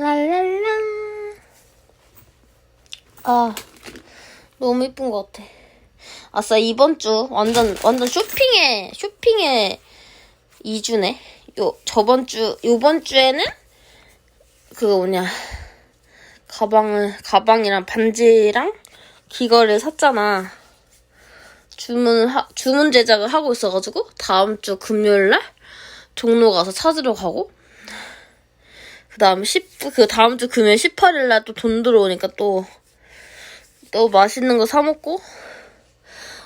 랄랄라. 아, 너무 이쁜 것 같아. 아싸, 이번 주 완전, 완전 쇼핑에, 쇼핑에 2주네. 요, 저번 주, 요번 주에는 그거 뭐냐. 가방을, 가방이랑 반지랑 귀걸이를 샀잖아. 주문, 하, 주문 제작을 하고 있어가지고, 다음 주 금요일 날 종로 가서 찾으러 가고, 그 다음 10, 그 다음 주 금요일 18일 날 또 돈 들어오니까 또, 또 맛있는 거 사먹고,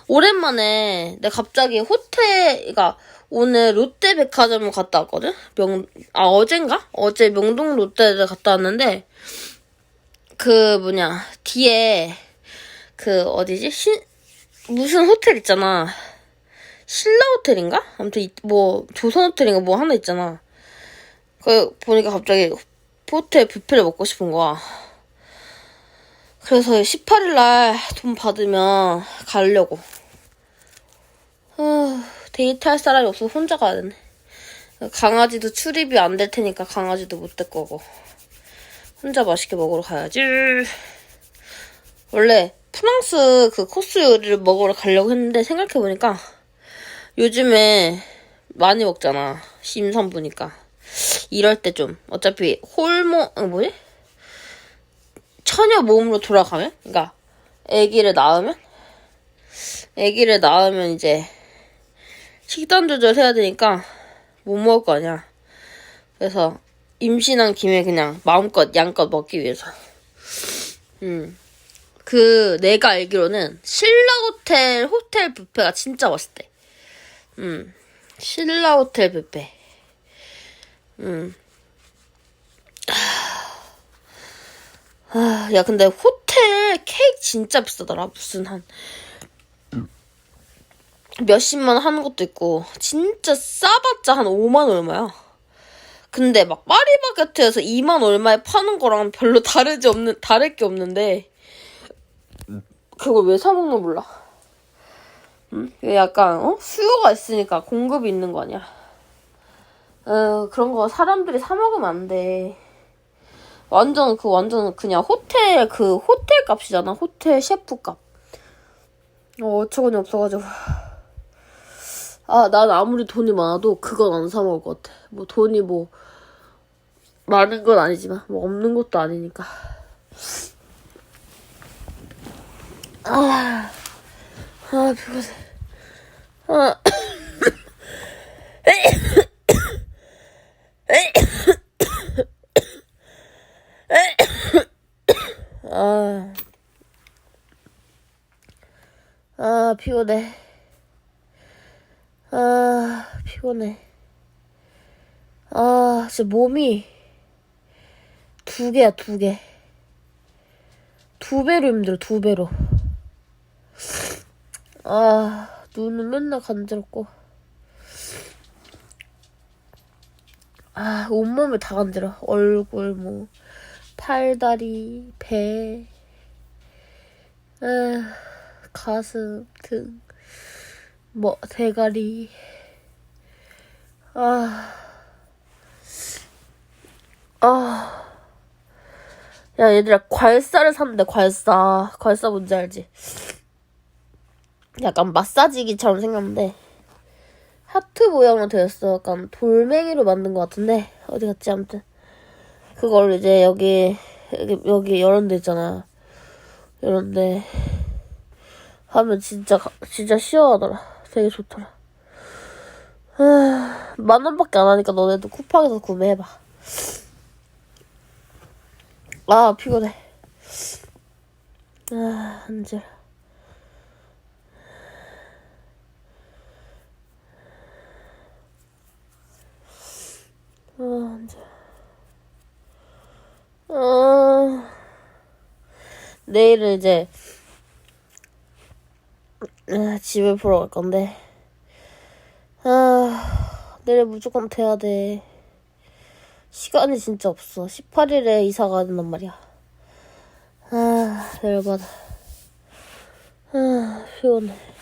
오랜만에 내가 갑자기 호텔, 그니까 오늘 롯데백화점을 갔다 왔거든? 명, 아, 어젠가? 어제 명동 롯데를 갔다 왔는데, 그 뭐냐, 뒤에, 그 어디지? 신, 무슨 호텔 있잖아. 신라 호텔인가? 아무튼 이- 뭐 조선 호텔인가 뭐 하나 있잖아. 그 보니까 갑자기 호텔 뷔페를 먹고 싶은 거야. 그래서 18일 날 돈 받으면 가려고. 아, 데이트할 사람이 없어서 혼자 가야 되네. 강아지도 출입이 안 될 테니까 강아지도 못 될 거고. 혼자 맛있게 먹으러 가야지. 원래 프랑스 그 코스 요리를 먹으러 가려고 했는데 생각해보니까 요즘에 많이 먹잖아. 심산부니까. 이럴 때 좀 어차피 홀모 어, 뭐지? 처녀 몸으로 돌아가면 그러니까 아기를 낳으면 아기를 낳으면 이제 식단 조절해야 되니까 못 먹을 거 아니야. 그래서 임신한 김에 그냥 마음껏 양껏 먹기 위해서. 음. 그 내가 알기로는 신라 호텔 호텔 뷔페가 진짜 맛있대. 음. 신라 호텔 뷔페. 음. 아, 야, 근데 호텔 케이크 진짜 비싸더라. 무슨 한 몇십만 원 하는 것도 있고, 진짜 싸봤자 한 5만 얼마야. 근데 막 파리바게트에서 2만 얼마에 파는 거랑 별로 다르지 없는, 다를 게 없는데, 그걸 왜 사먹는 몰라. 음? 약간, 어? 수요가 있으니까 공급이 있는 거 아니야. 어, 그런 거 사람들이 사 먹으면 안 돼. 완전 그 완전 그냥 호텔 그 호텔 값이잖아 호텔 셰프 값. 어 어처구니 없어가지고. 아 난 아무리 돈이 많아도 그건 안 사 먹을 것 같아. 뭐 돈이 뭐 많은 건 아니지만 뭐 없는 것도 아니니까. 아, 아 피곤해. 아. 아, 아, 피곤해. 아, 피곤해. 아, 진짜 몸이 두 개야, 두 개. 두 배로 힘들어, 두 배로. 아, 눈은 맨날 간지럽고. 아, 온몸을 다 간지러. 얼굴, 뭐, 팔 다리, 배, 아, 가슴, 등, 뭐, 대가리. 아, 아. 야, 얘들아, 괄사를 샀는데, 괄사. 괄사 뭔지 알지? 약간 마사지기처럼 생겼는데, 하트 모양으로 되었어. 약간 돌멩이로 만든 것 같은데, 어디 갔지, 아무튼. 그걸 이제 여기, 여기, 여기 이런 데 있잖아. 이런 데. 하면 진짜, 가- 진짜 시원하더라. 되게 좋더라. 아, 만 원밖에 안 하니까 너네도 쿠팡에서 구매해봐. 아, 피곤해. 아, 앉아. 아, 앉아. 어, 내일은 이제, 아, 집을 보러 갈 건데, 아, 내일 무조건 돼야 돼. 시간이 진짜 없어. 18일에 이사 가야 된단 말이야. 아, 열받아. 아, 피곤해.